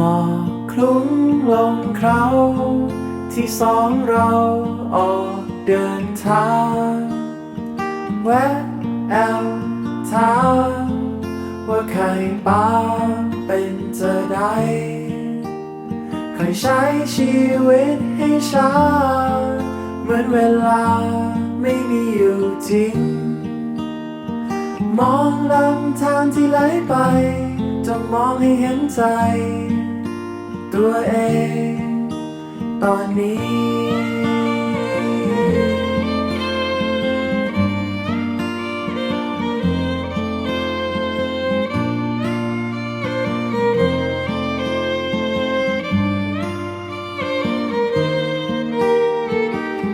หมอกคลุ้งลงเคราที่สองเราออกเดินทางแวะแอลทางว่าใครป้าเป็นจะได้เคยใช้ชีวิตให้ช้า เหมือนเวลาไม่มีอยู่จริง มองลำทางที่ไหลไป จงมองให้เห็นใจ ตัวเอง ตอนนี้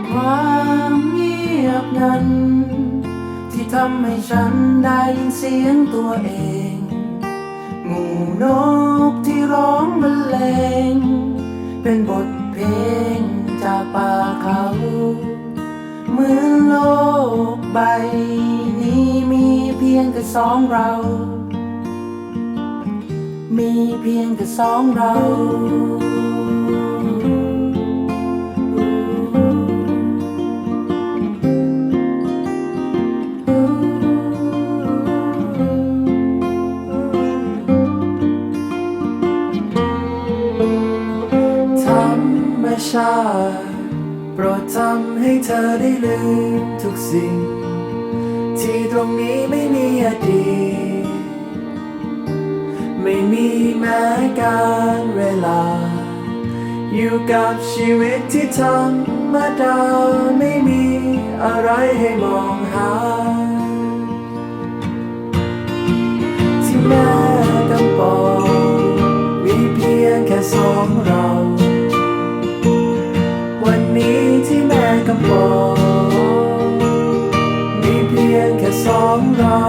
ความเงียบนั้น ที่ทำให้ฉันได้ยินเสียงตัวเอง หมู่นกที่ร้องบรร ลง เป็นบทเพลงจากป่าเขาเหมือนโลกใบนี้มีเพียงแต่สองเรา มีเพียงแต่สองเรา ให้เธอได้ลืมทุกสิ่ง ที่ตรงนี้ไม่มีอดีตไม่มีแม้การเวลา อยู่กับชีวิตที่ธรรมดาไม่มีอะไรให้มองหา เรา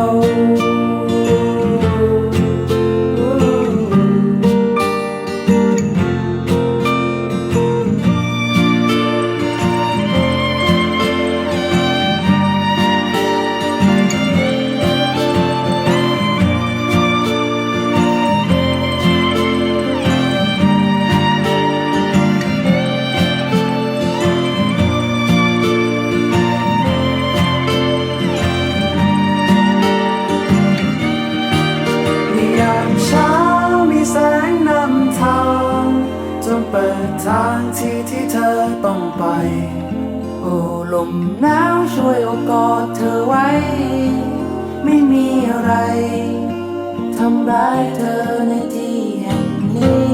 มหนาวช่วยโอบกอดเธอไว้ ไม่มีอะไรทำร้ายเธอในที่แห่งนี้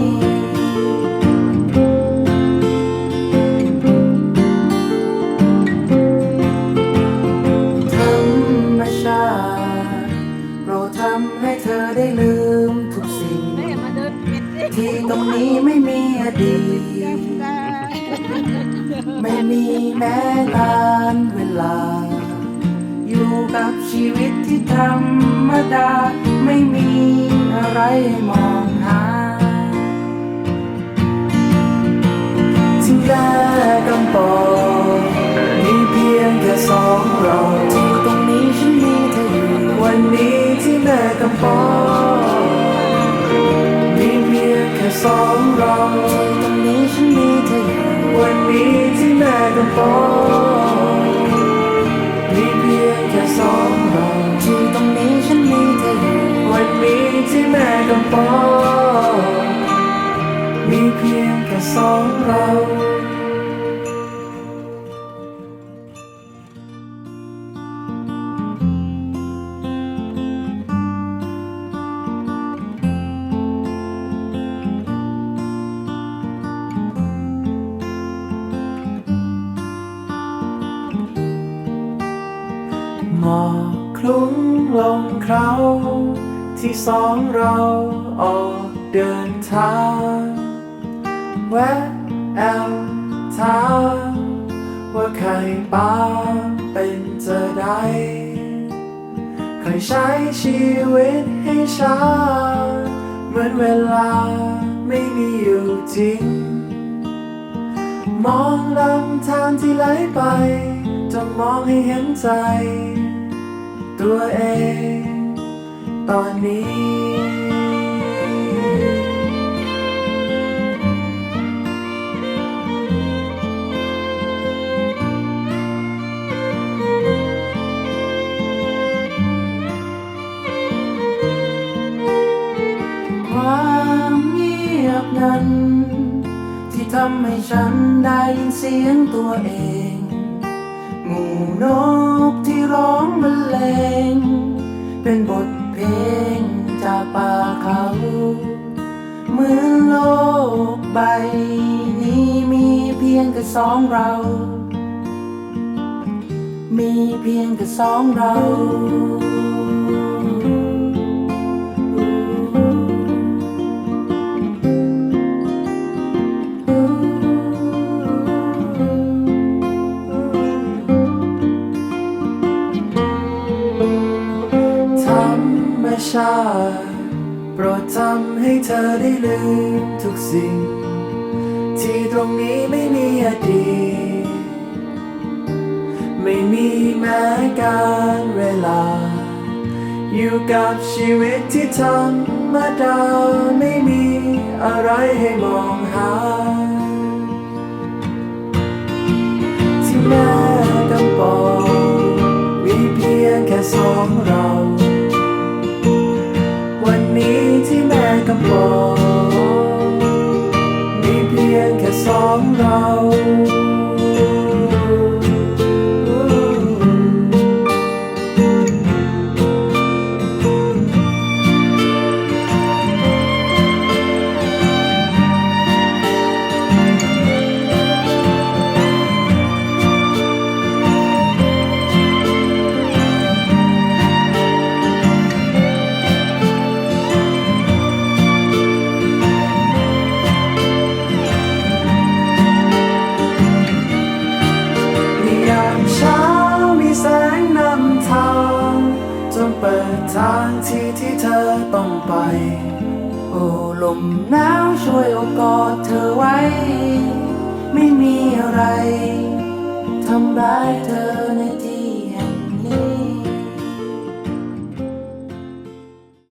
ธรรมชาติโปรดทำให้เธอได้ลืมทุกสิ่งไม่มาเดินปิดสิที่ตรงนี้ไม่มี ไม่มีแม้การเวลา อยู่กับชีวิตที่ธรรมดา ไม่มีอะไรมองหาทิ้งแต่กำปอง แหมอกคลุ้งลงเคราที่สองเราออกเดินทางแวะแอลทางว่าใครป้าเป็นจะได้เคยใช้ชีวิตให้ช้า เหมือนเวลาไม่มีอยู่จริง มองลำทางที่ไหลไปจงมองให้เห็นใจ ตัวเอง ตอนนี้ ความเงียบนั้น ที่ทำให้ฉันได้ยินเสียงตัวเอง หมู่นก ร้องบรรเลง เป็นบทเพลงจากป่าเขาเหมือนโลกใบ นี้มีเพียงแค่สองเรา มีเพียงแค่สองเรา ให้เธอได้ลืมทุกสิ่ง ที่ตรงนี้ไม่มีอดีตไม่มีแม้การเวลา อยู่กับชีวิตที่ธรรมดาไม่มีอะไรให้มองหา โอ้ลมหนาวช่วยโอกอดเธอไว้ ไม่มีอะไรทำร้ายเธอในที่